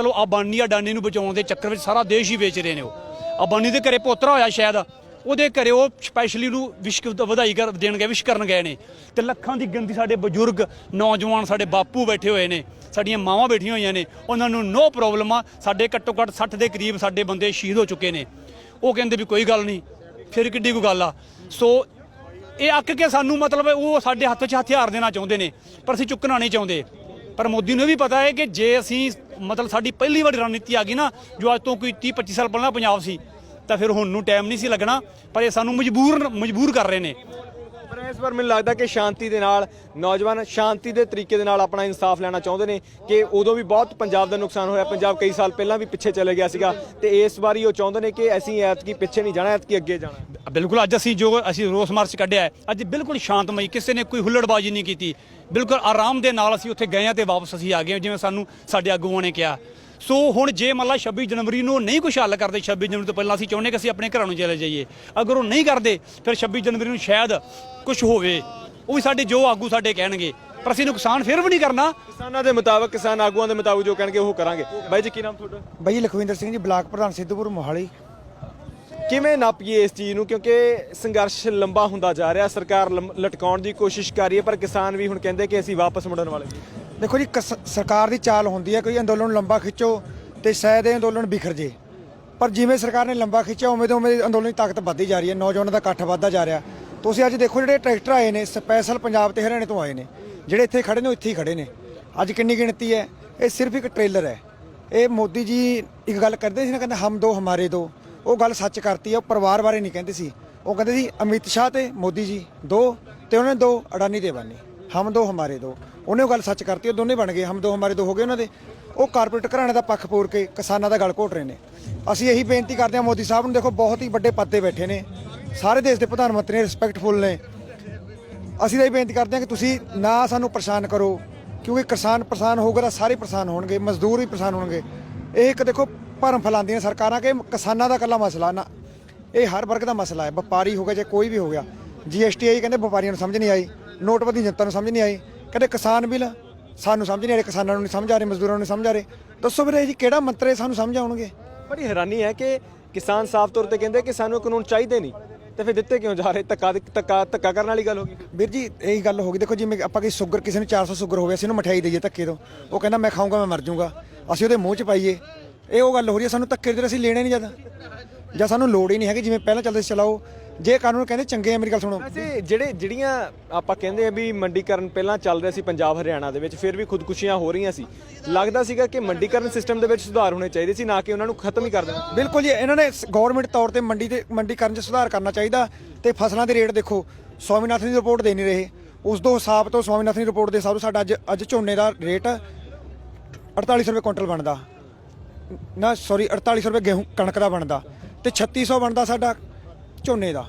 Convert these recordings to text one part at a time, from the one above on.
ਮਤਲਬ ਅਬਾਨੀ ਅਡਾਨੀ ਨੂੰ ਬਚਾਉਣ ਦੇ ਚੱਕਰ ਵਿੱਚ ਸਾਰਾ ਦੇਸ਼ ਹੀ ਵੇਚ ਰਹੇ ਨੇ ਉਹ। ਅਬਾਨੀ ਦੇ ਘਰੇ ਪੋਤਰਾ ਹੋਇਆ ਸ਼ਾਇਦ, ਉਹਦੇ ਘਰੇ ਉਹ ਸਪੈਸ਼ਲੀ ਨੂੰ ਵਿਸ਼ਕ ਵਧਾਈ ਕਰ ਦੇਣ ਗਏ ਵਿਸ਼ ਕਰਨ ਗਏ ਨੇ। ਤੇ ਲੱਖਾਂ ਦੀ ਗਿਣਤੀ ਸਾਡੇ ਬਜ਼ੁਰਗ, ਨੌਜਵਾਨ, ਸਾਡੇ ਬਾਪੂ ਬੈਠੇ ਹੋਏ ਨੇ, ਸਾਡੀਆਂ ਮਾਵਾਂ ਬੈਠੀਆਂ ਹੋਈਆਂ ਨੇ, ਉਹਨਾਂ ਨੂੰ ਨੋ ਪ੍ਰੋਬਲਮ ਆ, ਸਾਡੇ ਘੱਟੋ ਘੱਟ 60 ਦੇ ਕਰੀਬ ਸਾਡੇ ਬੰਦੇ ਸ਼ਹੀਦ ਹੋ ਚੁੱਕੇ ਨੇ। ਉਹ ਕਹਿੰਦੇ ਵੀ ਕੋਈ ਗੱਲ ਨਹੀਂ, ਫਿਰ ਕਿੱਡੀ ਕੋਈ ਗੱਲ ਆ। ਸੋ ਇਹ ਅੱਕ ਕੇ ਸਾਨੂੰ ਮਤਲਬ ਉਹ ਸਾਡੇ ਹੱਥ 'ਚ ਹਥਿਆਰ ਦੇਣਾ ਚਾਹੁੰਦੇ ਨੇ, ਪਰ ਅਸੀਂ ਚੁੱਕਣਾ ਨਹੀਂ ਚਾਹੁੰਦੇ। ਪਰ ਮੋਦੀ ਨੂੰ ਵੀ ਪਤਾ ਹੈ ਕਿ ਜੇ ਅਸੀਂ ਮਤਲਬ ਸਾਡੀ ਪਹਿਲੀ ਵਾਰੀ ਰਣਨੀਤੀ ਆ ਗਈ ਨਾ, ਜੋ ਅੱਜ ਤੋਂ ਕੋਈ 30 25 ਸਾਲ ਪਹਿਲਾਂ ਪੰਜਾਬ ਸੀ, ਤਾਂ ਫਿਰ ਹੁਣ ਨੂੰ ਟਾਈਮ ਨਹੀਂ ਸੀ ਲੱਗਣਾ, ਪਰ ਇਹ ਸਾਨੂੰ ਮਜਬੂਰ ਮਜਬੂਰ ਕਰ ਰਹੇ ਨੇ। ਪਰ ਇਸ ਵਾਰ ਮੈਨੂੰ ਲੱਗਦਾ ਕਿ ਸ਼ਾਂਤੀ ਦੇ ਨਾਲ, ਨੌਜਵਾਨ ਸ਼ਾਂਤੀ ਦੇ ਤਰੀਕੇ ਦੇ ਨਾਲ ਆਪਣਾ ਇਨਸਾਫ ਲੈਣਾ ਚਾਹੁੰਦੇ ਨੇ ਕਿ ਉਦੋਂ ਵੀ ਬਹੁਤ ਪੰਜਾਬ ਦਾ ਨੁਕਸਾਨ ਹੋਇਆ, ਪੰਜਾਬ ਕਈ ਸਾਲ ਪਹਿਲਾਂ ਵੀ ਪਿੱਛੇ ਚਲੇ ਗਿਆ ਸੀਗਾ, ਤੇ ਇਸ ਵਾਰੀ ਉਹ ਚਾਹੁੰਦੇ ਨੇ ਕਿ ਅਸੀਂ ਐਤਕੀ ਪਿੱਛੇ ਨਹੀਂ ਜਾਣਾ, ਐਤਕੀ ਅੱਗੇ ਜਾਣਾ। ਬਿਲਕੁਲ ਅੱਜ ਅਸੀਂ ਜੋ ਅਸੀਂ ਰੋਸ ਮਾਰਚ ਕੱਢਿਆ ਅੱਜ ਬਿਲਕੁਲ ਸ਼ਾਂਤਮਈ ਕਿਸੇ ਨੇ ਕੋਈ ਹੁੱਲੜਬਾਜ਼ੀ ਨਹੀਂ ਕੀਤੀ। ਬਿਲਕੁਲ ਆਰਾਮ ਦੇ ਨਾਲ ਅਸੀਂ ਉੱਥੇ ਗਏ ਹਾਂ ਤੇ ਵਾਪਸ ਅਸੀਂ ਆ ਗਏ ਜਿਵੇਂ ਸਾਨੂੰ ਸਾਡੇ ਆਗੂਆਂ ਨੇ ਕਿਹਾ। ਸੋ ਹੁਣ ਜੇ ਮੰਨ ਲਾ 26 ਜਨਵਰੀ ਨੂੰ ਨਹੀਂ ਕੁਛ ਹੱਲ ਕਰਦੇ 26 ਜਨਵਰੀ ਤੋਂ ਪਹਿਲਾਂ ਅਸੀਂ ਚਾਹੁੰਦੇ ਕਿ ਅਸੀਂ ਆਪਣੇ ਘਰਾਂ ਨੂੰ ਚਲੇ ਜਾਈਏ। ਅਗਰ ਉਹ ਨਹੀਂ ਕਰਦੇ ਫਿਰ 26 ਜਨਵਰੀ ਨੂੰ ਸ਼ਾਇਦ ਕੁਝ ਹੋਵੇ। ਉਹ ਵੀ ਸਾਡੇ ਜੋ ਆਗੂ ਸਾਡੇ ਕਹਿਣਗੇ। ਪਰ ਅਸੀਂ ਨੁਕਸਾਨ ਫਿਰ ਵੀ ਨਹੀਂ ਕਰਨਾ। ਕਿਸਾਨਾਂ ਦੇ ਮੁਤਾਬਕ ਕਿਸਾਨ ਆਗੂਆਂ ਦੇ ਮੁਤਾਬਕ ਜੋ ਕਹਿਣਗੇ ਉਹ ਕਰਾਂਗੇ। ਬਾਈ ਜੀ ਕੀ ਨਾਮ ਤੁਹਾਡਾ? ਬਾਈ ਲਖਵਿੰਦਰ ਸਿੰਘ ਜੀ ਬਲਾਕ ਪ੍ਰਧਾਨ ਸਿੱਧੂਪੁਰ ਮੋਹਾਲੀ। ਕਿਵੇਂ ਨਾਪੀਏ ਇਸ ਚੀਜ਼ ਨੂੰ? ਕਿਉਂਕਿ ਸੰਘਰਸ਼ ਲੰਬਾ ਹੁੰਦਾ ਜਾ ਰਿਹਾ, ਸਰਕਾਰ ਲੰਮ- ਲਟਕਾਉਣ ਦੀ ਕੋਸ਼ਿਸ਼ ਕਰ ਰਹੀ ਹੈ, ਪਰ ਕਿਸਾਨ ਵੀ ਹੁਣ ਕਹਿੰਦੇ ਕਿ ਅਸੀਂ ਵਾਪਸ ਮੁੜਨ ਵਾਲੇ ਦੇਖੋ ਜੀ, ਕਸ- ਸਰਕਾਰ ਦੀ ਚਾਲ ਹੁੰਦੀ ਹੈ, ਕੋਈ ਅੰਦੋਲਨ ਲੰਬਾ ਖਿੱਚੋ ਤੇ ਸ਼ਾਇਦ ਇਹ ਅੰਦੋਲਨ ਬਿਖਰ ਜੇ। ਪਰ ਜਿਵੇਂ ਸਰਕਾਰ ਨੇ ਲੰਬਾ ਖਿੱਚਿਆ, ਉਵੇਂ ਤੋਂ ਉਵੇਂ ਅੰਦੋਲਨ ਦੀ ਤਾਕਤ ਵੱਧਦੀ ਜਾ ਰਹੀ ਹੈ, ਨੌਜਵਾਨਾਂ ਦਾ ਇਕੱਠ ਵੱਧਦਾ ਜਾ ਰਿਹਾ। ਤੁਸੀਂ ਅੱਜ ਦੇਖੋ, ਜਿਹੜੇ ਟਰੈਕਟਰ ਆਏ ਨੇ, ਸਪੈਸ਼ਲ ਪੰਜਾਬ ਤੇ ਹਰਿਆਣੇ ਤੋਂ ਆਏ ਨੇ, ਜਿਹੜੇ ਇੱਥੇ ਖੜੇ ਨੇ, ਉਹ ਇੱਥੇ ਹੀ ਖੜੇ ਨੇ। ਅੱਜ ਕਿੰਨੀ ਗਿਣਤੀ ਹੈ, ਇਹ ਸਿਰਫ ਇੱਕ ਟ੍ਰੇਲਰ ਹੈ। ਇਹ ਮੋਦੀ ਜੀ ਇੱਕ ਗੱਲ ਕਰਦੇ ਸੀ ਨਾ, ਕਹਿੰਦੇ, ਹਮ ਦੋ, ਹਮਾਰੇ ਦੋ। ਉਹ ਗੱਲ ਸੱਚ ਕਰਤੀ ਹੈ ਉਹ ਪਰਿਵਾਰ ਬਾਰੇ ਨਹੀਂ ਕਹਿੰਦੇ ਸੀ। ਉਹ ਕਹਿੰਦੇ ਸੀ, ਅਮਿਤ ਸ਼ਾਹ ਤੇ ਮੋਦੀ ਜੀ, ਦੋ, ਤੇ ਉਹਨੇ ਦੋ, ਅਡਾਨੀ ਦੇ ਬਾਨੀ ਹਮ ਦੋ, ਹਮਾਰੇ ਦੋ। ਉਹਨੇ ਉਹ ਗੱਲ ਸੱਚ ਕਰਤੀ, ਉਹ ਦੋਨੇ ਬਣ ਗਏ। ਹਮ ਦੋ, ਹਮਾਰੇ ਦੋ ਹੋ ਗਏ ਉਹਨਾਂ ਦੇ। ਉਹ ਕਾਰਪੋਰੇਟ ਘਰਾਣੇ ਦਾ ਪੱਖ ਪੂਰ ਕੇ ਕਿਸਾਨਾਂ ਦਾ ਗਲ ਘੋਟ ਰਹੇ ਨੇ। ਅਸੀਂ ਇਹੀ ਬੇਨਤੀ ਕਰਦੇ ਹਾਂ, ਮੋਦੀ ਸਾਹਿਬ ਨੂੰ ਦੇਖੋ, ਬਹੁਤ ਹੀ ਵੱਡੇ ਪਦ ਤੇ ਬੈਠੇ ਨੇ। ਸਾਰੇ ਦੇਸ਼ ਦੇ ਪ੍ਰਧਾਨ ਮੰਤਰੀ ਨੇ ਰਿਸਪੈਕਟਫੁਲ ਨੇ। ਅਸੀਂ ਤਾਂ ਇਹ ਬੇਨਤੀ ਕਰਦੇ ਹਾਂ ਕਿ ਤੁਸੀਂ ਨਾ ਸਾਨੂੰ ਪਰੇਸ਼ਾਨ ਕਰੋ, ਕਿਉਂਕਿ ਕਿਸਾਨ ਪਰੇਸ਼ਾਨ ਹੋਊਗਾ ਤਾਂ ਸਾਰੇ ਪਰੇਸ਼ਾਨ ਹੋਣਗੇ, ਮਜ਼ਦੂਰ ਵੀ ਪਰੇਸ਼ਾਨ ਹੋਣਗੇ। ਇਹ ਇੱਕ ਦੇਖੋ ਭਰਮ ਫੈਲਾਉਂਦੀਆਂ ਸਰਕਾਰਾਂ ਕਿ ਕਿਸਾਨਾਂ ਦਾ ਇਕੱਲਾ ਮਸਲਾ ਨਾ। ਇਹ ਹਰ ਵਰਗ ਦਾ ਮਸਲਾ ਹੈ। ਵਪਾਰੀ ਹੋ ਗਿਆ ਜਾਂ ਕੋਈ ਵੀ ਹੋ ਗਿਆ। ਜੀਐਸਟੀ ਆਈ ਕਹਿੰਦੇ ਵਪਾਰੀਆਂ ਨੂੰ ਸਮਝ ਨਹੀਂ ਆਈ। ਨੋਟਬੰਦੀ ਜਨਤਾ ਨੂੰ ਸਮਝ ਨਹੀਂ ਆਈ। ਕਹਿੰਦੇ ਕਿਸਾਨ ਬਿੱਲ ਸਾਨੂੰ ਸਮਝ ਨਹੀਂ ਆ ਰਿਹਾ ਕਿਸਾਨਾਂ ਨੂੰ ਨਹੀਂ ਸਮਝ ਆ ਰਹੇ ਮਜ਼ਦੂਰਾਂ ਨੂੰ ਨਹੀਂ ਸਮਝ ਆ ਰਹੇ। ਦੱਸੋ ਵੀਰੇ ਜੀ ਕਿਹੜਾ ਮੰਤਰੀ ਸਾਨੂੰ ਸਮਝ ਆਉਣਗੇ? ਬੜੀ ਹੈਰਾਨੀ ਹੈ ਕਿ ਕਿਸਾਨ ਸਾਫ਼ ਤੌਰ ਤੇ ਕਹਿੰਦੇ ਕਿ ਸਾਨੂੰ ਕਾਨੂੰਨ ਚਾਹੀਦੇ ਨਹੀਂ। ਤੇ ਫਿਰ ਦਿੱਤੇ ਕਿਉਂ ਜਾ ਰਹੇ? ਧੱਕਾ ਧੱਕਾ ਧੱਕਾ ਕਰਨ ਵਾਲੀ ਗੱਲ ਹੋ ਗਈ। ਵੀਰ ਜੀ ਇਹੀ ਗੱਲ ਹੋ ਗਈ। ਦੇਖੋ ਜਿਵੇਂ ਆਪਾਂ ਕਿਸੇ ਸ਼ੂਗਰ ਕਿਸੇ ਨੂੰ 400 ਸ਼ੂਗਰ ਹੋਵੇ ਅਸੀਂ ਉਹਨੂੰ ਮਠਿਆਈ ਦਈਏ ਧੱਕੇ ਤੋਂ। ਉਹ ਕਹਿੰਦਾ ਮੈਂ ਖਾਊਂਗਾ ਮੈਂ ਮਰ ਜਾਊਂਗਾ। ਅਸੀਂ ਉਹਦੇ ਮੂੰਹ 'ਚ ਪਾਈਏ। ਇਹ ਉਹ ਗੱਲ ਹੋ ਰਹੀ ਹੈ ਸਾਨੂੰ ਧੱਕੇ ਦੇ ਅਸੀਂ ਲੈਣੇ ਨਹੀਂ ਜਦ ਜਾਂ ਸਾਨੂੰ ਲੋੜ ਹੀ ਨਹੀਂ ਹੈਗੀ ਜਿਵੇਂ ਪਹਿਲਾਂ ਚੱਲਦੇ ਸੀ ਚਲਾਓ। ਜੇ ਕਾਨੂੰਨ ਕਹਿੰਦੇ ਚੰਗੇ ਆ ਮੇਰੀ ਗੱਲ ਸੁਣੋ। ਵੈਸੇ ਜਿਹੜੇ ਜਿਹੜੀਆਂ ਆਪਾਂ ਕਹਿੰਦੇ ਆ ਵੀ ਮੰਡੀਕਰਨ ਪਹਿਲਾਂ ਚੱਲ ਰਿਹਾ ਸੀ ਪੰਜਾਬ ਹਰਿਆਣਾ ਦੇ ਵਿੱਚ ਫਿਰ ਵੀ ਖੁਦਕੁਸ਼ੀਆਂ ਹੋ ਰਹੀਆਂ ਸੀ। ਲੱਗਦਾ ਸੀਗਾ ਕਿ ਮੰਡੀਕਰਨ ਸਿਸਟਮ ਦੇ ਵਿੱਚ ਸੁਧਾਰ ਹੋਣੇ ਚਾਹੀਦੇ ਸੀ ਨਾ ਕਿ ਉਹਨਾਂ ਨੂੰ ਖਤਮ ਹੀ ਕਰ ਦੇਣਾ। ਬਿਲਕੁਲ ਜੀ ਇਹਨਾਂ ਨੇ ਗਵਰਨਮੈਂਟ ਤੌਰ ਤੇ ਮੰਡੀ ਤੇ ਮੰਡੀਕਰਨ 'ਚ ਸੁਧਾਰ ਕਰਨਾ ਚਾਹੀਦਾ ਤੇ ਫਸਲਾਂ ਦੇ ਰੇਟ ਦੇਖੋ ਸਵਾਮੀਨਾਥਨ ਦੀ ਰਿਪੋਰਟ ਦੇ ਨਹੀਂ ਰਹੇ। ਉਸ ਤੋਂ ਹਿਸਾਬ ਤੋਂ ਸਵਾਮੀਨਾਥਨ ਦੀ ਰਿਪੋਰਟ ਦੇ ਹਿਸਾਬ ਸਾਡਾ ਅੱਜ ਅੱਜ ਝੋਨੇ ਦਾ ਰੇਟ 4800 ਰੁਪਏ ਕੁਇੰਟਲ ਬਣਦਾ। ਨਾ ਸੌਰੀ 4800 ਰੁਪਏ ਗੇਹੂੰ ਕਣਕ ਦਾ ਬਣਦਾ ਤੇ 3600 ਬਣਦਾ ਸਾਡਾ ਝੋਨੇ ਦਾ।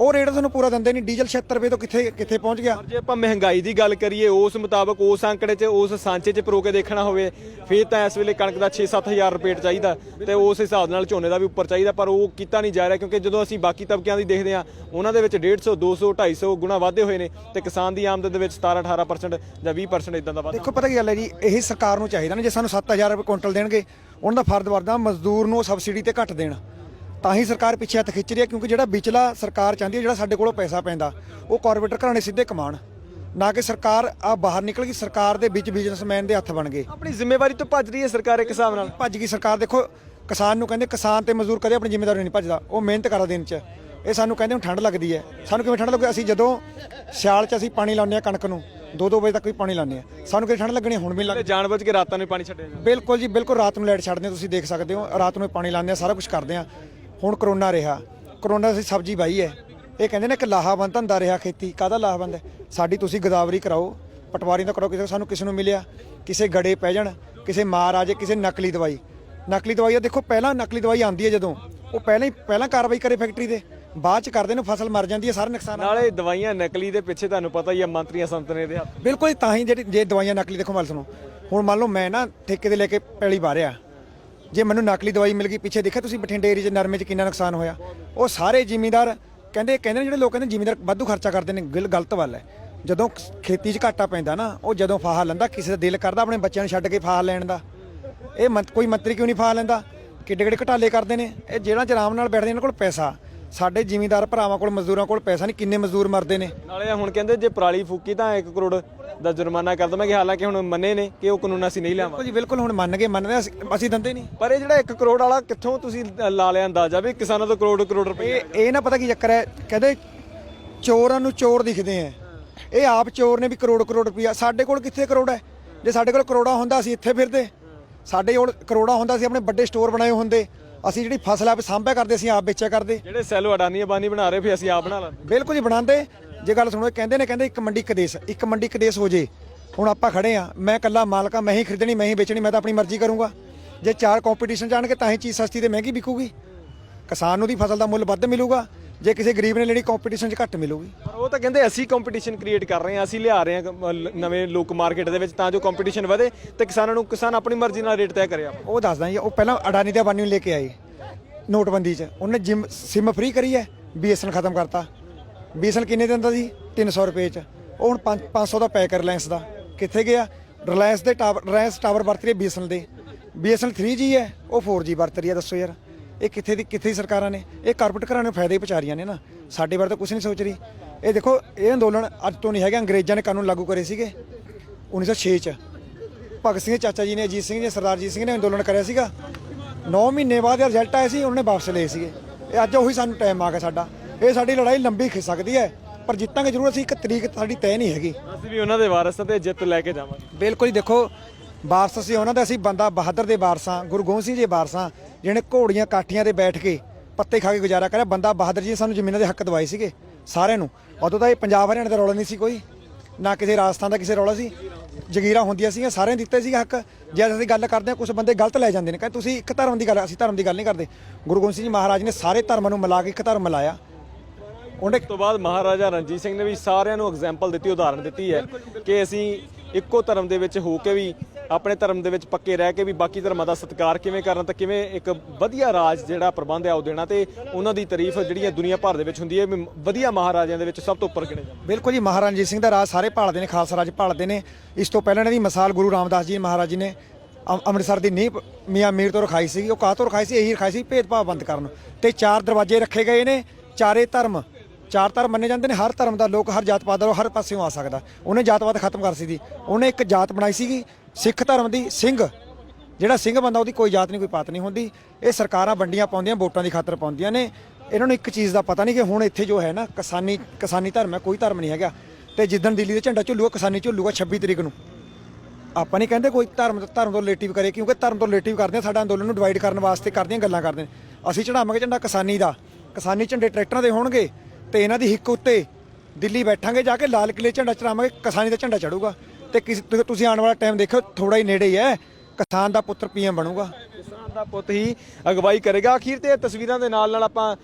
ਉਹ ਰੇਟ ਤੁਹਾਨੂੰ ਪੂਰਾ ਦਿੰਦੇ ਨਹੀਂ ਡੀਜ਼ਲ 76 ਰੁਪਏ ਤੋਂ ਕਿੱਥੇ ਕਿੱਥੇ ਪਹੁੰਚ ਗਿਆ? ਜੇ ਆਪਾਂ ਮਹਿੰਗਾਈ ਦੀ ਗੱਲ ਕਰੀਏ ਉਸ ਮੁਤਾਬਕ ਉਸ ਅੰਕੜੇ 'ਚ ਉਸ ਸਾਂਚੇ 'ਚ ਪਰੋ ਕੇ ਦੇਖਣਾ ਹੋਵੇ ਫਿਰ ਤਾਂ ਇਸ ਵੇਲੇ ਕਣਕ ਦਾ 6-7000 ਰੁਪਏ ਚਾਹੀਦਾ ਤੇ ਉਸ ਹਿਸਾਬ ਨਾਲ ਝੋਨੇ ਦਾ ਵੀ ਉੱਪਰ ਚਾਹੀਦਾ ਪਰ ਉਹ ਕੀਤਾ ਨਹੀਂ ਜਾ ਰਿਹਾ ਕਿਉਂਕਿ ਜਦੋਂ ਅਸੀਂ ਬਾਕੀ ਤਬਕਿਆਂ ਦੀ ਦੇਖਦੇ ਹਾਂ ਉਹਨਾਂ ਦੇ ਵਿੱਚ 150 200 250 ਗੁਣਾ ਵਾਧੇ ਹੋਏ ਨੇ ਤੇ ਕਿਸਾਨ ਦੀ ਆਮਦਨ ਦੇ ਵਿੱਚ 17-18% ਜਾਂ 20% ਇਦਾਂ ਦਾ ਵਾਧਾ ਦੇਖੋ ਪਤਾ ਕੀ ਗੱਲ ਹੈ ਜੀ ਇਹ ਸਰਕਾਰ ਨੂੰ ਚਾਹੀਦਾ ਨਾ ਜੇ ਸਾਨੂੰ 7000 ਰੁਪਏ ਕੁਇੰਟਲ ਦੇਣਗੇ ਉਹਨਾਂ ਦਾ ਫਰਜ਼ ਬਣਦਾ ਮਜ਼ਦੂਰ ਨੂੰ ਸਬਸਿਡੀ ਤੇ ਘੱਟ ਦੇਣ। ਤਾਂ ਹੀ ਸਰਕਾਰ ਪਿੱਛੇ ਹੱਥ ਖਿੱਚ ਰਹੀ ਹੈ ਕਿਉਂਕਿ ਜਿਹੜਾ ਵਿਚਲਾ ਸਰਕਾਰ ਚਾਹੁੰਦੀ ਹੈ ਜਿਹੜਾ ਸਾਡੇ ਕੋਲੋਂ ਪੈਸਾ ਪੈਂਦਾ ਉਹ ਕਾਰਪੋਰੇਟਰ ਘਰਾਣੇ ਸਿੱਧੇ ਕਮਾਣ ਨਾ ਕਿ ਸਰਕਾਰ ਆ ਬਾਹਰ ਨਿਕਲ ਗਈ ਸਰਕਾਰ ਦੇ ਵਿੱਚ ਬਿਜ਼ਨਸਮੈਨ ਦੇ ਹੱਥ ਬਣ ਗਏ। ਆਪਣੀ ਜ਼ਿੰਮੇਵਾਰੀ ਤੋਂ ਭੱਜ ਰਹੀ ਹੈ ਸਰਕਾਰ ਇੱਕ ਹਿਸਾਬ ਨਾਲ? ਭੱਜ ਗਈ ਸਰਕਾਰ ਦੇਖੋ ਕਿਸਾਨ ਨੂੰ ਕਹਿੰਦੇ ਕਿਸਾਨ ਤੇ ਮਜ਼ਦੂਰ ਕਦੇ ਆਪਣੀ ਜ਼ਿੰਮੇਵਾਰੀ ਨਹੀਂ ਭੱਜਦਾ ਉਹ ਮਿਹਨਤ ਕਰਦਾ ਦਿਨ 'ਚ। ਇਹ ਸਾਨੂੰ ਕਹਿੰਦੇ ਹੁਣ ਠੰਡ ਲੱਗਦੀ ਹੈ। ਸਾਨੂੰ ਕਿਵੇਂ ਠੰਡ ਲੱਗੂ ਅਸੀਂ ਜਦੋਂ ਸਿਆਲ 'ਚ ਅਸੀਂ ਪਾਣੀ ਲਾਉਂਦੇ ਆ ਕਣਕ ਨੂੰ 2-2 ਵਜੇ ਤੱਕ ਵੀ ਪਾਣੀ ਲਾਉਂਦੇ ਆ ਸਾਨੂੰ ਕਿਵੇਂ ਠੰਡ ਲੱਗਣੀ? ਹੁਣ ਵੀ ਲੱਗ ਤੇ ਜਾਣਬੁੱਝ ਕੇ ਰਾਤਾਂ ਨੂੰ ਪਾਣੀ ਛੱਡਿਆ ਜਾਂਦਾ। ਬਿਲਕੁਲ ਜੀ ਬਿਲਕੁਲ ਰਾਤ ਨੂੰ ਲਾਈਟ ਛੱਡਦੇ ਤੁਸੀਂ ਦੇਖ ਸਕਦੇ ਹੋ। ਰਾਤ ਨੂੰ ਪਾਣੀ ਲਾਉਂਦੇ ਆ ਸਾਰਾ ਕੁਝ ਕਰਦੇ ਆ ਹੁਣ ਕਰੋਨਾ ਰਿਹਾ। ਕਰੋਨਾ ਅਸੀਂ ਸਬਜ਼ੀ ਵਾਈ ਹੈ। ਇਹ ਕਹਿੰਦੇ ਨੇ ਕਿ ਲਾਹਾਬੰਦ ਧੰਦਾ ਰਿਹਾ ਖੇਤੀ। ਕਾਹਦਾ ਲਾਹਾਬੰਦ ਹੈ? ਸਾਡੀ ਤੁਸੀਂ ਗਦਾਵਰੀ ਕਰਾਓ। ਪਟਵਾਰੀ ਦਾ ਕਰੋ ਕਿਸੇ ਸਾਨੂੰ ਕਿਸੇ ਨੂੰ ਮਿਲਿਆ। ਕਿਸੇ ਗੜੇ ਪੈ ਜਾਣ। ਕਿਸੇ ਮਾਰ ਆ ਜੇ ਕਿਸੇ ਨਕਲੀ ਦਵਾਈ। ਨਕਲੀ ਦਵਾਈ ਆ ਦੇਖੋ ਪਹਿਲਾਂ ਨਕਲੀ ਦਵਾਈ ਆਉਂਦੀ ਹੈ ਜਦੋਂ। ਉਹ ਪਹਿਲਾਂ ਹੀ ਪਹਿਲਾਂ ਕਾਰਵਾਈ ਕਰੇ ਫੈਕਟਰੀ ਦੇ। ਬਾਅਦ ਚ ਕਰਦੇ ਨੇ ਫਸਲ ਮਰ ਜਾਂਦੀ ਹੈ ਸਾਰਾ ਨੁਕਸਾਨ ਨਾਲੇ ਦਵਾਈਆਂ ਨਕਲੀ ਦੇ ਪਿੱਛੇ ਤੁਹਾਨੂੰ ਪਤਾ ਹੀ ਆ ਮੰਤਰੀਆਂ ਸੰਤਰੇ ਦੇ ਹੱਥ। ਬਿਲਕੁਲ ਤਾਂ ਹੀ ਜਿਹੜੀ ਜੇ ਦਵਾਈਆਂ ਨਕਲੀ ਦੇਖੋ ਮਲ ਸੁਣੋ। ਹੁਣ ਮੰਨ ਲਓ ਮੈਂ ਨਾ ਠੇਕੇ ਤੇ ਲੈ ਕੇ ਪੈਲੀ ਬਾਰਿਆ ਜੇ ਮੈਨੂੰ ਨਕਲੀ ਦਵਾਈ ਮਿਲ ਗਈ, ਪਿੱਛੇ ਦੇਖਿਆ ਤੁਸੀਂ ਬਠਿੰਡੇ ਏਰੀਆ 'ਚ ਨਰਮੇ 'ਚ ਕਿੰਨਾ ਨੁਕਸਾਨ ਹੋਇਆ? ਉਹ ਸਾਰੇ ਜ਼ਿਮੀਂਦਾਰ ਕਹਿੰਦੇ ਕਹਿੰਦੇ ਨੇ ਜਿਹੜੇ ਲੋਕ ਕਹਿੰਦੇ ਜ਼ਿਮੀਂਦਾਰ ਵਾਧੂ ਖਰਚਾ ਕਰਦੇ ਨੇ, ਗਿਲ, ਗਲਤ ਵੱਲ ਹੈ। ਜਦੋਂ ਖੇਤੀ 'ਚ ਘਾਟਾ ਪੈਂਦਾ ਨਾ, ਉਹ ਜਦੋਂ ਫਾਹਾ ਲੈਂਦਾ, ਕਿਸੇ ਦਾ ਦਿਲ ਕਰਦਾ ਆਪਣੇ ਬੱਚਿਆਂ ਨੂੰ ਛੱਡ ਕੇ ਫਾਹਾ ਲੈਣ ਦਾ। ਇਹ ਮੰਤ- ਕੋਈ ਮੰਤਰੀ ਕਿਉਂ ਨਹੀਂ ਫਾ ਲੈਂਦਾ? ਕਿੱਡੇ ਕਿੱਡੇ ਘਟਾਲੇ ਕਰਦੇ ਨੇ। ਇਹ ਜਿਹੜਾ ਚ ਆਰਾਮ ਨਾਲ ਬੈਠਦੇ ਇਹਨਾਂ ਕੋਲ ਪੈਸਾ। ਸਾਡੇ ਜ਼ਿਮੀਂਦਾਰ ਭਰਾਵਾਂ ਕੋਲ ਮਜ਼ਦੂਰਾਂ ਕੋਲ ਪੈਸਾ ਨਹੀਂ ਕਿੰਨੇ ਮਜ਼ਦੂਰ ਮਰਦੇ ਨੇ? ਨਾਲੇ ਹੁਣ ਕਹਿੰਦੇ ਜੇ ਪਰਾਲੀ ਫੂਕੀ ਤਾਂ 1 ਕਰੋੜ ਦਾ ਜੁਰਮਾਨਾ ਕਰ ਦਵਾਂਗੇ ਹਾਲਾਂਕਿ ਹੁਣ ਮੰਨੇ ਨੇ ਕਿ ਉਹ ਕਾਨੂੰਨ ਅਸੀਂ ਨਹੀਂ ਲਿਆਵਾਂਗੇ। ਜੀ ਬਿਲਕੁਲ ਹੁਣ ਮੰਨ ਗਏ ਮੰਨਦੇ ਅਸੀਂ ਅਸੀਂ ਦਿੰਦੇ ਨਹੀਂ। ਪਰ ਇਹ ਜਿਹੜਾ 1 ਕਰੋੜ ਵਾਲਾ ਕਿੱਥੋਂ ਤੁਸੀਂ ਲਾ ਲਿਆ ਅੰਦਾਜ਼ਾ ਵੀ ਕਿਸਾਨਾਂ ਤੋਂ ਕਰੋੜ ਕਰੋੜ ਰੁਪਏ ਇਹ ਇਹ ਨਾ ਪਤਾ ਕੀ ਚੱਕਰ ਹੈ ਕਹਿੰਦੇ ਚੋਰਾਂ ਨੂੰ ਚੋਰ ਦਿਖਦੇ ਆ। ਇਹ ਆਪ ਚੋਰ ਨੇ ਵੀ ਕਰੋੜ ਕਰੋੜ ਰੁਪਇਆ ਸਾਡੇ ਕੋਲ ਕਿੱਥੇ ਕਰੋੜ ਹੈ? ਜੇ ਸਾਡੇ ਕੋਲ ਕਰੋੜਾ ਹੁੰਦਾ ਅਸੀਂ ਇੱਥੇ ਫਿਰਦੇ। ਸਾਡੇ ਕੋਲ ਕਰੋੜਾ ਹੁੰਦਾ ਸੀ ਆਪਣੇ ਵੱਡੇ ਸਟੋਰ ਬਣਾਏ ਹੁੰਦੇ। ਅਸੀਂ ਜਿਹੜੀ ਫਸਲ ਆਪ ਸਾਂਭਿਆ ਕਰਦੇ ਅਸੀਂ ਆਪ ਵੇਚਿਆ ਕਰਦੇ। ਜਿਹੜੇ ਸੈਲੋ ਅਡਾਨੀ ਅਬਾਨੀ ਬਣਾ ਰਹੇ ਫਿਰ ਅਸੀਂ ਆਪ ਬਣਾ ਲਾਂਗੇ ਬਿਲਕੁਲ ਜੀ ਬਣਾਉਂਦੇ। ਜੇ ਗੱਲ ਸੁਣੋ ਇਹ ਕਹਿੰਦੇ ਨੇ ਕਹਿੰਦੇ ਇੱਕ ਮੰਡੀ ਇੱਕ ਦੇਸ਼ ਇੱਕ ਮੰਡੀ ਇੱਕ ਦੇਸ਼ ਹੋ ਜੇ। ਹੁਣ ਆਪਾਂ ਖੜੇ ਆ ਮੈਂ ਇਕੱਲਾ ਮਾਲਕਾ ਮੈਂ ਹੀ ਖਰੀਦਣੀ ਮੈਂ ਹੀ ਵੇਚਣੀ ਮੈਂ ਤਾਂ ਆਪਣੀ ਮਰਜ਼ੀ ਕਰੂੰਗਾ। ਜੇ ਚਾਰ ਕੰਪੀਟੀਸ਼ਨ ਜਾਣਗੇ ਤਾਂ ਹੀ ਚੀਜ਼ ਸਸਤੀ ਤੇ ਮਹਿੰਗੀ ਵਿਕੂਗੀ। ਕਿਸਾਨ ਨੂੰ ਦੀ ਫਸਲ ਦਾ ਮੁੱਲ ਵੱਧ ਮਿਲੂਗਾ। ਜੇ ਕਿਸੇ ਗਰੀਬ ਨੇ ਲੈਣੀ ਕੰਪੀਟੀਸ਼ਨ 'ਚ ਘੱਟ ਮਿਲੂਗੀ। ਪਰ ਉਹ ਤਾਂ ਕਹਿੰਦੇ ਅਸੀਂ ਕੰਪੀਟੀਸ਼ਨ ਕ੍ਰੀਏਟ ਕਰ ਰਹੇ ਹਾਂ ਅਸੀਂ ਲਿਆ ਰਹੇ ਹਾਂ ਲ- ਨਵੇਂ ਲੋਕ ਮਾਰਕੀਟ ਦੇ ਵਿੱਚ ਤਾਂ ਜੋ ਕੰਪੀਟੀਸ਼ਨ ਵਧੇ ਤੇ ਕਿਸਾਨਾਂ ਨੂੰ ਕਿਸਾਨ ਆਪਣੀ ਮਰਜ਼ੀ ਨਾਲ ਰੇਟ ਤੈਅ ਕਰੇ ਆਪ। ਉਹ ਦੱਸਦਾ ਜੀ ਉਹ ਪਹਿਲਾਂ ਅਡਾਨੀ ਤੇ ਅਬਾਨੀ ਨੂੰ ਲੈ ਕੇ ਆਏ ਨੋਟਬੰਦੀ 'ਚ। ਉਹਨੇ ਜਿਮ ਸਿਮ ਫ੍ਰੀ ਕਰੀ ਹੈ ਬੀਐਸਐਨ ਖਤਮ ਕਰਤਾ। ਬੀਐਸਐਨ ਕਿੰਨੇ ਦਿੰਦਾ ਸੀ? 300 ਰੁਪਏ 'ਚ। ਉਹ ਹੁਣ 500 ਦਾ ਪੈਕ ਰਿਲਾਇੰਸ ਦਾ। ਕਿੱਥੇ ਗਿਆ? ਰਿਲਾਇੰਸ ਦੇ ਟਾਵਰ ਰਿਲਾਇੰਸ ਟਾਵਰ ਵਰਤ ਰਹੀ ਹੈ ਬੀਐਸਐਨ ਦੇ। ਬੀਐਸਐਨ 3G ਹੈ ਉਹ 4G ਵਰਤ ਰਹੀ ਹੈ ਦੱਸੋ ਯਾਰ। ਇਹ ਕਿੱਥੇ ਦੀ ਕਿੱਥੇ ਦੀ ਸਰਕਾਰਾਂ ਨੇ? ਇਹ ਕਾਰਪੋਰੇਟ ਘਰਾਂ ਨੂੰ ਫਾਇਦੇ ਪਹੁੰਚਾ ਰਹੀਆਂ ਨੇ ਨਾ। ਸਾਡੇ ਬਾਰੇ ਤਾਂ ਕੁਝ ਨਹੀਂ ਸੋਚ ਰਹੀ। ਇਹ ਦੇਖੋ ਇਹ ਅੰਦੋਲਨ ਅੱਜ ਤੋਂ ਨਹੀਂ ਹੈਗਾ ਅੰਗਰੇਜ਼ਾਂ ਨੇ ਕਾਨੂੰਨ ਲਾਗੂ ਕਰੇ ਸੀਗੇ 1906 ਚ। ਭਗਤ ਸਿੰਘ ਦੇ ਚਾਚਾ ਜੀ ਨੇ ਅਜੀਤ ਸਿੰਘ ਜੀ ਸਰਦਾਰ ਜੀਤ ਸਿੰਘ ਨੇ ਅੰਦੋਲਨ ਕਰਿਆ ਸੀਗਾ। 9 ਮਹੀਨੇ ਬਾਅਦ ਇਹ ਰਿਜ਼ਲਟ ਆਏ ਸੀ ਉਹਨਾਂ ਨੇ ਵਾਪਸ ਲਏ ਸੀਗੇ। ਇਹ ਅੱਜ ਉਹੀ ਸਾਨੂੰ ਟਾਈਮ ਆ ਗਿਆ ਸਾਡਾ। ਇਹ ਸਾਡੀ ਲੜਾਈ ਲੰਬੀ ਖਿੱਚ ਸਕਦੀ ਹੈ ਪਰ ਜਿੱਤਾਂਗੇ ਜ਼ਰੂਰ ਅਸੀਂ ਇੱਕ ਤਰੀਕ ਸਾਡੀ ਤੈਅ ਨਹੀਂ ਹੈਗੀ। ਅਸੀਂ ਵੀ ਉਹਨਾਂ ਦੇ ਵਾਰਸ ਤੇ ਜਿੱਤ ਲੈ ਕੇ ਜਾਵਾਂਗੇ। ਬਿਲਕੁਲ ਦੇਖੋ ਵਾਰਸ ਅਸੀਂ ਉਹਨਾਂ ਦਾ, ਅਸੀਂ ਬੰਦਾ ਬਹਾਦਰ ਦੇ ਵਾਰਸਾਂ ਗੁਰੂ ਗੋਬਿੰਦ ਸਿੰਘ ਜੀ ਦੇ ਵਾਰਸਾਂ ਜਿਹਨੇ ਘੋੜੀਆਂ ਕਾਠੀਆਂ ਤੇ ਬੈਠ ਕੇ ਪੱਤੇ ਖਾ ਕੇ ਗੁਜ਼ਾਰਾ ਕਰਿਆ। ਬੰਦਾ ਬਹਾਦਰ ਜੀ ਨੇ ਸਾਨੂੰ ਜ਼ਮੀਨਾਂ ਦੇ ਹੱਕ ਦਵਾਏ ਸੀਗੇ, ਸਾਰਿਆਂ ਨੂੰ। ਉਦੋਂ ਤਾਂ ਇਹ ਪੰਜਾਬ ਹਰਿਆਣਾ ਦਾ ਰੌਲਾ ਨਹੀਂ ਸੀ ਕੋਈ, ਨਾ ਕਿਸੇ ਰਾਜਸਥਾਨ ਦਾ ਕਿਸੇ ਰੌਲਾ ਸੀ। ਜਗੀਰਾਂ ਹੁੰਦੀਆਂ ਸੀਗੀਆਂ, ਸਾਰਿਆਂ ਨੂੰ ਦਿੱਤੇ ਸੀਗੇ ਹੱਕ। ਜੇ ਅਸੀਂ ਗੱਲ ਕਰਦੇ ਹਾਂ ਕੁਝ ਬੰਦੇ ਗਲਤ ਲੈ ਜਾਂਦੇ ਨੇ, ਕਹਿੰਦੇ ਤੁਸੀਂ ਇੱਕ ਧਰਮ ਦੀ ਗੱਲ, ਅਸੀਂ ਧਰਮ ਦੀ ਗੱਲ ਨਹੀਂ ਕਰਦੇ। ਗੁਰੂ ਗੋਬਿੰਦ ਸਿੰਘ ਜੀ ਮਹਾਰਾਜ ਨੇ ਸਾਰੇ ਧਰਮਾਂ ਨੂੰ ਮਿਲਾ ਕੇ ਇੱਕ ਧਰਮ ਮਿਲਾਇਆ। ਉਹਨੇ ਤੋਂ ਬਾਅਦ ਮਹਾਰਾਜਾ ਰਣਜੀਤ ਸਿੰਘ ਨੇ ਵੀ ਸਾਰਿਆਂ ਨੂੰ ਐਗਜ਼ਾਮਪਲ ਦਿੱਤੀ ਉਦਾਹਰਣ ਦਿੱਤੀ ਹੈ ਕਿ ਅਸੀਂ ਇੱਕੋ ਧਰਮ ਦੇ ਵਿੱਚ ਹੋ ਕੇ ਵੀ ਆਪਣੇ ਧਰਮ ਦੇ ਵਿੱਚ ਪੱਕੇ ਰਹਿ ਕੇ ਵੀ ਬਾਕੀ ਧਰਮਾਂ ਦਾ ਸਤਿਕਾਰ ਕਿਵੇਂ ਕਰਨ ਤਾਂ ਕਿਵੇਂ ਇੱਕ ਵਧੀਆ ਰਾਜ ਜਿਹੜਾ ਪ੍ਰਬੰਧ ਹੈ ਉਹ ਦੇਣਾ ਤੇ ਉਹਨਾਂ ਦੀ ਤਾਰੀਫ ਜਿਹੜੀ ਹੈ ਦੁਨੀਆ ਭਰ ਦੇ ਵਿੱਚ ਹੁੰਦੀ ਹੈ, ਵੀ ਵਧੀਆ ਮਹਾਰਾਜਿਆਂ ਦੇ ਵਿੱਚ ਸਭ ਤੋਂ ਉੱਪਰ ਗਿਣੇ ਜਾਂਦੇ ਬਿਲਕੁਲ ਜੀ, ਮਹਾਰਾਜਾ ਸਿੰਘ ਦਾ ਰਾਜ ਸਾਰੇ ਭਾਲਦੇ ਨੇ, ਖਾਲਸਾ ਰਾਜ ਭਾਲਦੇ ਨੇ। ਇਸ ਤੋਂ ਪਹਿਲਾਂ ਇਹਨਾਂ ਦੀ ਮਿਸਾਲ ਗੁਰੂ ਰਾਮਦਾਸ ਜੀ ਮਹਾਰਾਜ ਜੀ ਨੇ ਅੰਮ੍ਰਿਤਸਰ ਦੀ ਨੀਂਹ ਮੀਆਂ ਮੀਰ ਤੋਂ ਰਖਾਈ ਸੀ ਉਹ ਕਾਹ ਤੋਂ ਰਖਾਈ ਸੀ? ਇਹੀ ਰਖਾਈ ਸੀ ਭੇਦਭਾਵ ਬੰਦ ਕਰਨ ਤੇ ਚਾਰ ਦਰਵਾਜ਼ੇ ਰੱਖੇ ਗਏ ਨੇ, ਚਾਰੇ ਧਰਮ ਚਾਰ ਧਰਮ ਮੰਨੇ ਜਾਂਦੇ ਨੇ, ਹਰ ਧਰਮ ਦਾ ਲੋਕ ਹਰ ਜਾਤ ਪਾਤ ਦਾ ਹਰ ਪਾਸਿਓਂ ਆ ਸਕਦਾ। ਉਹਨੇ ਜਾਤਵਾਦ ਖਤਮ ਕਰ ਸੀ। ਦੀ ਉਹਨੇ ਇੱਕ ਜਾਤ ਬਣਾਈ ਸੀਗੀ, ਸਿੱਖ ਧਰਮ ਦੀ ਸਿੰਘ। ਜਿਹੜਾ ਸਿੰਘ ਬੰਦਾ, ਉਹਦੀ ਕੋਈ ਜਾਤ ਨਹੀਂ, ਕੋਈ ਪਾਤ ਨਹੀਂ ਹੁੰਦੀ। ਇਹ ਸਰਕਾਰਾਂ ਵੰਡੀਆਂ ਪਾਉਂਦੀਆਂ, ਵੋਟਾਂ ਦੀ ਖਾਤਰ ਪਾਉਂਦੀਆਂ ਨੇ। ਇਹਨਾਂ ਨੂੰ ਇੱਕ ਚੀਜ਼ ਦਾ ਪਤਾ ਨਹੀਂ ਕਿ ਹੁਣ ਇੱਥੇ ਜੋ ਹੈ ਨਾ, ਕਿਸਾਨੀ ਕਿਸਾਨੀ ਧਰਮ ਹੈ, ਕੋਈ ਧਰਮ ਨਹੀਂ ਹੈਗਾ। ਤੇ ਜਿੱਦਣ ਦਿੱਲੀ ਦੇ ਝੰਡਾ ਝੁੱਲੂਗਾ, ਕਿਸਾਨੀ ਝੁੱਲੂਗਾ 26 ਤਰੀਕ ਨੂੰ। ਆਪਾਂ ਨਹੀਂ ਕਹਿੰਦੇ ਕੋਈ ਧਰਮ ਧਰਮ ਤੋਂ ਰਿਲੇਟਿਵ ਕਰੇ, ਕਿਉਂਕਿ ਧਰਮ ਤੋਂ ਰਿਲੇਟਿਵ ਕਰਦੇ ਆ, ਸਾਡਾ ਅੰਦੋਲਨ ਨੂੰ ਡਿਵਾਈਡ ਕਰਨ ਵਾਸਤੇ ਕਰਦੀਆਂ ਗੱਲਾਂ ਕਰਦੇ ਨੇ। ਅਸੀਂ ਚੜਾਵਾਂਗੇ ਝੰਡਾ ਕਿਸਾਨੀ ਦਾ। ਕਿਸਾਨੀ ਝੰਡੇ ਟਰੈਕਟਰਾਂ ਦੇ ਹੋਣਗੇ। ਤੇ ਇਹਨਾਂ ਦੀ ਹਿੱਕ ਉੱਤੇ ਦਿੱਲੀ ਬੈਠਾਂਗੇ, ਜਾ ਕੇ ਲਾਲ ਕਿਲੇ ਝੰਡਾ ਚੜਾਵਾਂਗੇ ਕਿਸਾਨੀ ਦਾ ਝੰਡਾ ਚੜੂਗਾ ਤੇ ਕਿਸ ਤੁਸੀਂ ਆਉਣ ਵਾਲਾ ਟਾਈਮ ਦੇਖੋ ਥੋੜਾ ਹੀ ਨੇੜੇ ਹੀ ਹੈ, ਕਿਸਾਨ ਦਾ ਪੁੱਤਰ ਪੀਐਮ ਬਣੂਗਾ। ਕਿਸਾਨ ਦਾ ਪੁੱਤ ਹੀ ਅਗਵਾਈ ਕਰੇਗਾ। ਅਖੀਰ ਤੇ ਤਸਵੀਰਾਂ ਦੇ ਨਾਲ ਨਾਲ ਆਪਾਂ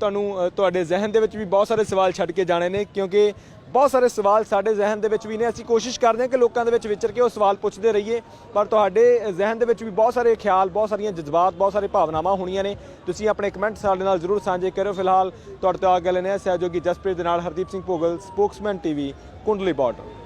ਤੁਹਾਨੂੰ ਤੁਹਾਡੇ ਜ਼ਿਹਨ ਦੇ ਵਿੱਚ ਵੀ ਬਹੁਤ ਸਾਰੇ ਸਵਾਲ ਛੱਡ ਕੇ ਜਾਣੇ ਨੇ, ਕਿਉਂਕਿ ਬਹੁਤ ਸਾਰੇ ਸਵਾਲ ਸਾਡੇ ਜ਼ਿਹਨ ਦੇ ਵਿੱਚ ਵੀ ਨੇ। ਅਸੀਂ ਕੋਸ਼ਿਸ਼ ਕਰਦੇ ਹਾਂ ਕਿ ਲੋਕਾਂ ਦੇ ਵਿੱਚ ਵਿਚਰ ਕੇ ਉਹ ਸਵਾਲ ਪੁੱਛਦੇ ਰਹੀਏ। ਪਰ ਤੁਹਾਡੇ ਜ਼ਿਹਨ ਦੇ ਵਿੱਚ ਵੀ ਬਹੁਤ ਸਾਰੇ ਖਿਆਲ, ਬਹੁਤ ਸਾਰੀਆਂ ਜਜ਼ਬਾਤ, ਬਹੁਤ ਸਾਰੇ ਭਾਵਨਾਵਾਂ ਹੋਣੀਆਂ ਨੇ। ਤੁਸੀਂ ਆਪਣੇ ਕਮੈਂਟ ਸਾਡੇ ਨਾਲ ਜ਼ਰੂਰ ਸਾਂਝੇ ਕਰਿਓ। ਫਿਲਹਾਲ ਤੁਹਾਡੇ ਤੋਂ ਆ ਗੱਲ ਨੇ ਸਹਿਯੋਗੀ ਜਸਪ੍ਰੀਤ ਦੇ ਨਾਲ Hardeep Singh Bhogal, Spokesman TV, Kundli border.